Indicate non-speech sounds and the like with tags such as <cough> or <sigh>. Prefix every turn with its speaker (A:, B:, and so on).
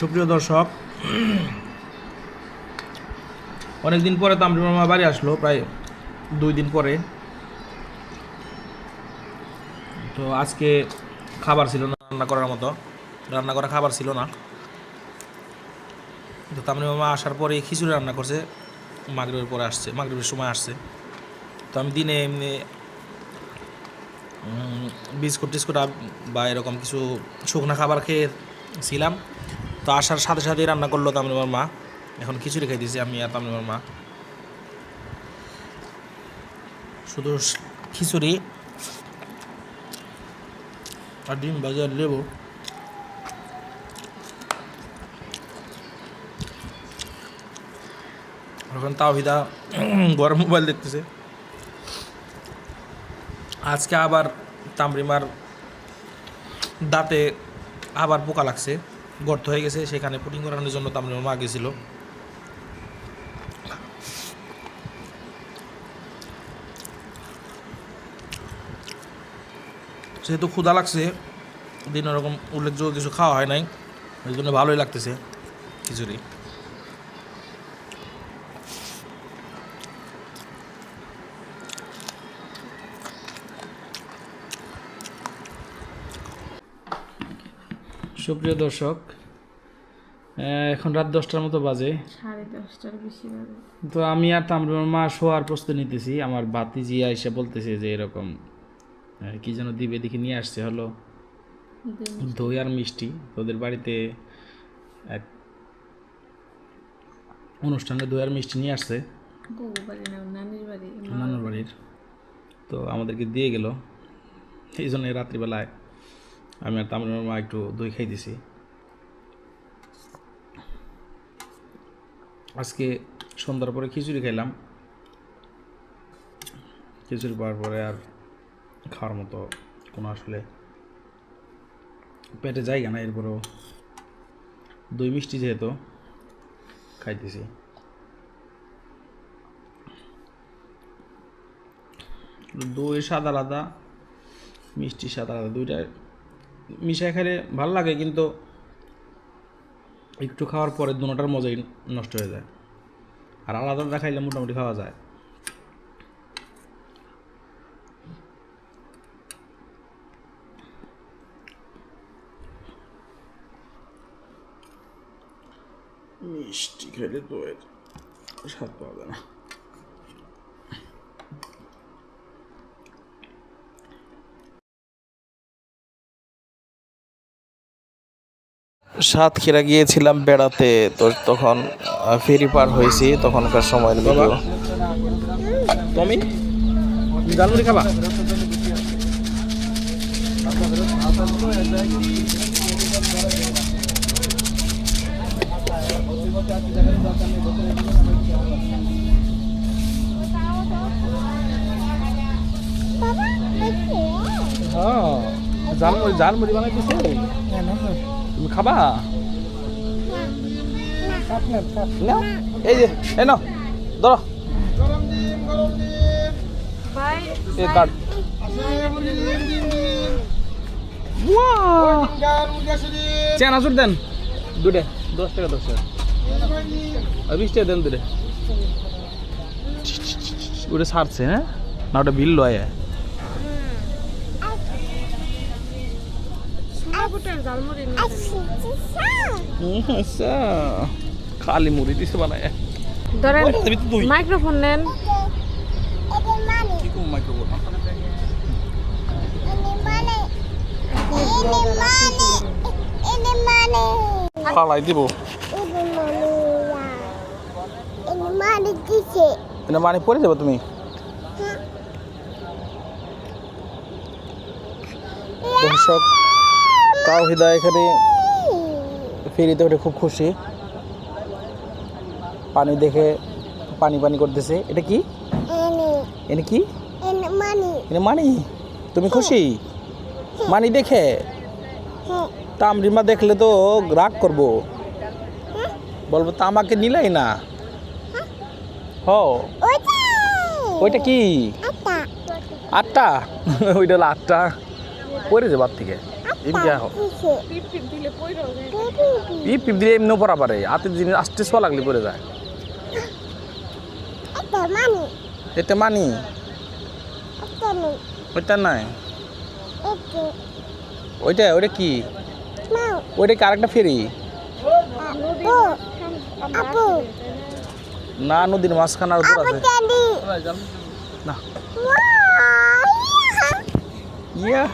A: সুপ্রিয় দর্শক, অনেকদিন পরে তামরি মামা বাড়ি আসলো, প্রায় দুই দিন পরে। তো আজকে খাবার ছিল না, রান্না করার মতো। রান্না করা খাবার ছিল না। তো তামরি মামা আসার পরে খিচুড়ি রান্না করছে, মাগরিবের পরে আসছে, মাগরিবের সময় আসছে। তো আমি দিনে এমনি বিস্কুট টিস্কুট বা এরকম কিছু শুকনো খাবার খেয়ে ছিলাম তো আসার সাথে সাথেই রান্না করল তামিলমার মা। এখন খিচুড়ি খাই দিয়েছি আমি আর তামিলমার মা। শুধু খিচুড়ি আর ডিম বাজার লেবু। এখন তাও তাওহিদা ঘরে মোবাইল দেখতেছে। আজকে আবার তামরিমার দাঁতে আবার পোকা লাগছে। গর্ত হয়ে গেছে, সেখানে পুটিং করানোর জন্য তামরিমার মা গেছিল সেহেতু ক্ষুধা লাগছে, দিন ওরকম উল্লেখযোগ্য কিছু খাওয়া হয় নাই, ওই জন্য ভালোই লাগতেছে খিচুড়ি। সুপ্রিয় দর্শক এখন রাত দশটার মতো বাজে। তো আমি আর তামরিমার মা শোয়ার প্রস্তুতি নিতেছি। আমার ভাতিজি আইসা বলতেছে যে এরকম কি যেন দিবে দেখি নিয়ে আসছে হলো দই আর মিষ্টি। তোদের বাড়িতে এক অনুষ্ঠানে দই আর মিষ্টি নিয়ে আসছে।
B: নানুর
A: বাড়ির। তো আমাদেরকে দিয়ে গেল। এই জন্য রাত্রিবেলায় আমি আর তামিলের মা একটু দই খাই দিছি। আজকে সন্ধ্যার পরে খিচুড়ি খাইলাম। খিচুড়ি পাওয়ার পরে আর খাওয়ার মতো কোনো আসলে পেটে জায়গা না এরপরেও দই মিষ্টি যেহেতু খাইতেছি। দই স্বাদ আলাদা, মিষ্টি স্বাদ আলাদা দুইটা মিশাই খেলে ভালো লাগে, কিন্তু একটু খাওয়ার পরে দুটার মজাই নষ্ট হয়ে যায়। আর আলাদা আলাদাটা খাইলে মোটামুটি খাওয়া যায়। মিষ্টি খেলে তো এর স্বাদ পাওয়া যায় না। সাতক্ষীরা গিয়েছিলাম বেড়াতে তো তখন ফেরি পার হয়েছি তখনকার সময়ের ভিডিও তুমি জালমুড়ি খাবা? হ্যাঁ জালমুড়ি জালমুড়ি বানাই দিছে তুমি খাবা? নাও এই যে এই নাও ধরো। কাট দেন। দুটে দশ টাকা দশ টাকা। বিশ টাকা দেন দুটে ওটা ছাড়ছে হ্যাঁ? না ওটা বিল লয়। খালি মুড়ি দিছে বানায়।
B: ধরেন মাইক্রোফোন নেন।
A: কি কোন মাইক্রোফোন? ফালাই দিব। এটা মানে পড়ে যাবে তুমি? দর্শক তাওহিদা এখানে ফেরিতে উঠে খুব খুশি। পানি দেখে পানি পানি করতেছে। এটা কি? এটা কি? এটা মানি? তুমি খুশি? মানি দেখে? তামরিমা দেখলে তো রাগ করব। বলব তা আমাকে নিলাই না। হ ওইটা। কি? আটটা। <laughs> ওইটা হলো আটটা। পড়ে যাবার থেকে। এদিকে আহ
B: টিপ টিপ দিলে পয়রা যায়
A: পিপ পিপ দিলে এমনিও পড়া পারে হাতের জিনিস আস্তে ছোয়া লাগলে পড়ে যায় এটা মানি ওইটা নাই ওইটা ওইটা কি ওইটা কি আরেকটা ফেরি না নদীর মাঝখানে আর দূর আছে না ইয়া